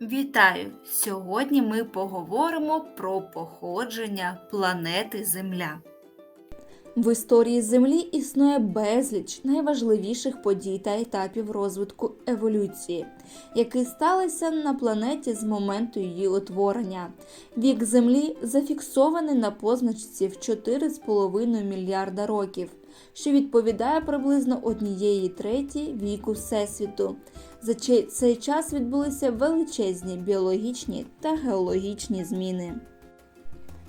Вітаю! Сьогодні ми поговоримо про походження планети Земля. В історії Землі існує безліч найважливіших подій та етапів розвитку еволюції, які сталися на планеті з моменту її утворення. Вік Землі зафіксований на позначці в 4,5 мільярда років, що відповідає приблизно однієї треті віку Всесвіту. За цей час відбулися величезні біологічні та геологічні зміни.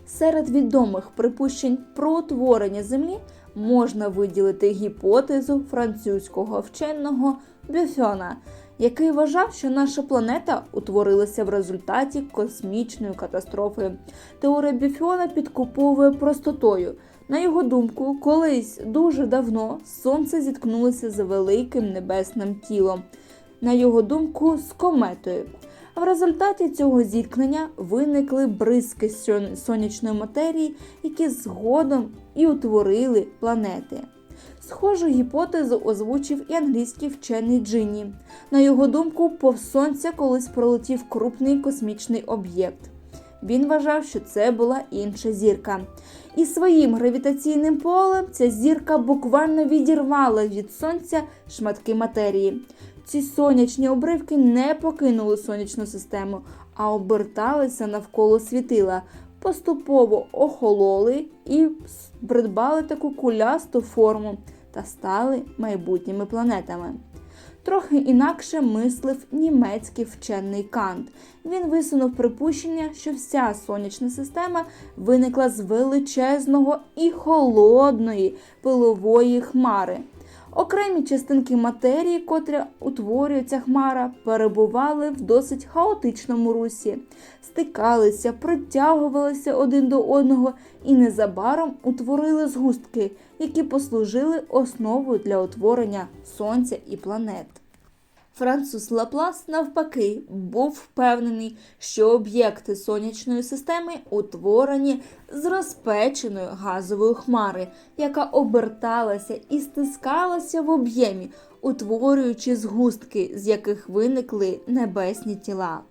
Серед відомих припущень про утворення Землі можна виділити гіпотезу французького вченого Бюфона, який вважав, що наша планета утворилася в результаті космічної катастрофи. Теорія Бюфона підкуповує простотою. На його думку, колись дуже давно Сонце зіткнулося з великим небесним тілом. На його думку, з кометою. В результаті цього зіткнення виникли бризки сонячної матерії, які згодом і утворили планети. Схожу гіпотезу озвучив і англійський вчений Джинні. На його думку, повз сонця колись пролетів крупний космічний об'єкт. Він вважав, що це була інша зірка. І своїм гравітаційним полем ця зірка буквально відірвала від сонця шматки матерії. Ці сонячні обривки не покинули сонячну систему, а оберталися навколо світила, поступово охололи і придбали таку кулясту форму та стали майбутніми планетами. Трохи інакше мислив німецький вчений Кант. Він висунув припущення, що вся сонячна система виникла з величезного і холодної пилової хмари. Окремі частинки матерії, котрі утворюється хмара, перебували в досить хаотичному русі, стикалися, притягувалися один до одного і незабаром утворили згустки, які послужили основою для утворення Сонця і планет. Француз Лаплас, навпаки, був впевнений, що об'єкти сонячної системи утворені з розпеченої газової хмари, яка оберталася і стискалася в об'ємі, утворюючи згустки, з яких виникли небесні тіла.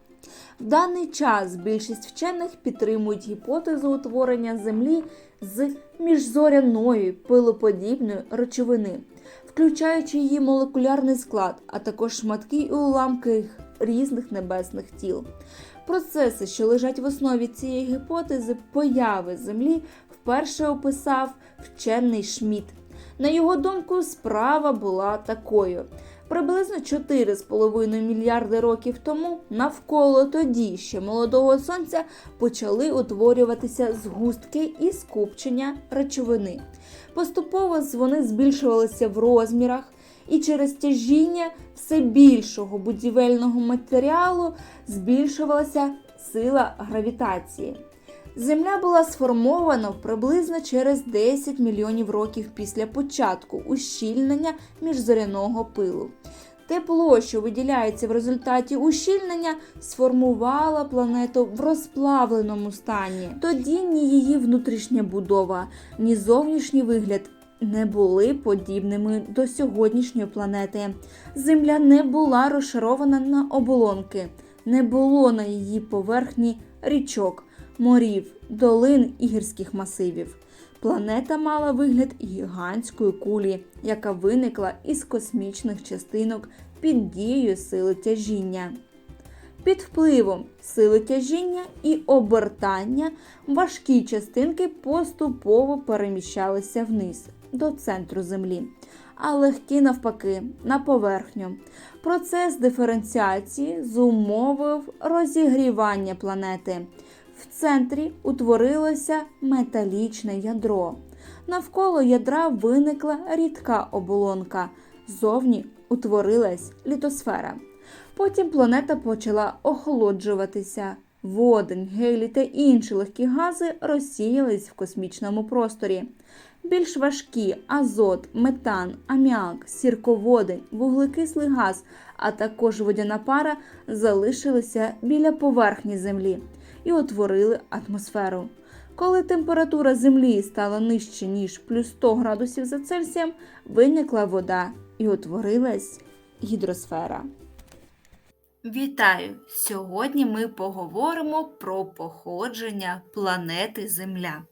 В даний час більшість вчених підтримують гіпотезу утворення Землі з міжзоряної пилоподібної речовини, включаючи її молекулярний склад, а також шматки і уламки різних небесних тіл. Процеси, що лежать в основі цієї гіпотези появи Землі, вперше описав вчений Шмідт. На його думку, справа була такою. Приблизно 4,5 мільярди років тому навколо тоді ще молодого сонця почали утворюватися згустки і скупчення речовини. Поступово вони збільшувалися в розмірах, і через тяжіння все більшого будівельного матеріалу збільшувалася сила гравітації. Земля була сформована приблизно через 10 мільйонів років після початку ущільнення міжзоряного пилу. Тепло, що виділяється в результаті ущільнення, сформувало планету в розплавленому стані. Тоді ні її внутрішня будова, ні зовнішній вигляд не були подібними до сьогоднішньої планети. Земля не була розшарована на оболонки, не було на її поверхні річок, морів, долин і гірських масивів. Планета мала вигляд гігантської кулі, яка виникла із космічних частинок під дією сили тяжіння. Під впливом сили тяжіння і обертання важкі частинки поступово переміщалися вниз до центру Землі, а легкі навпаки на поверхню. Процес диференціації зумовив розігрівання планети. В центрі утворилося металічне ядро. Навколо ядра виникла рідка оболонка. Зовні утворилась літосфера. Потім планета почала охолоджуватися. Водень, гелій та інші легкі гази розсіялись в космічному просторі. Більш важкі азот, метан, аміак, сірководень, вуглекислий газ, а також водяна пара залишилися біля поверхні Землі і утворили атмосферу. Коли температура Землі стала нижче, ніж плюс 100 градусів за Цельсієм, виникла вода і утворилась гідросфера. Вітаю! Сьогодні ми поговоримо про походження планети Земля.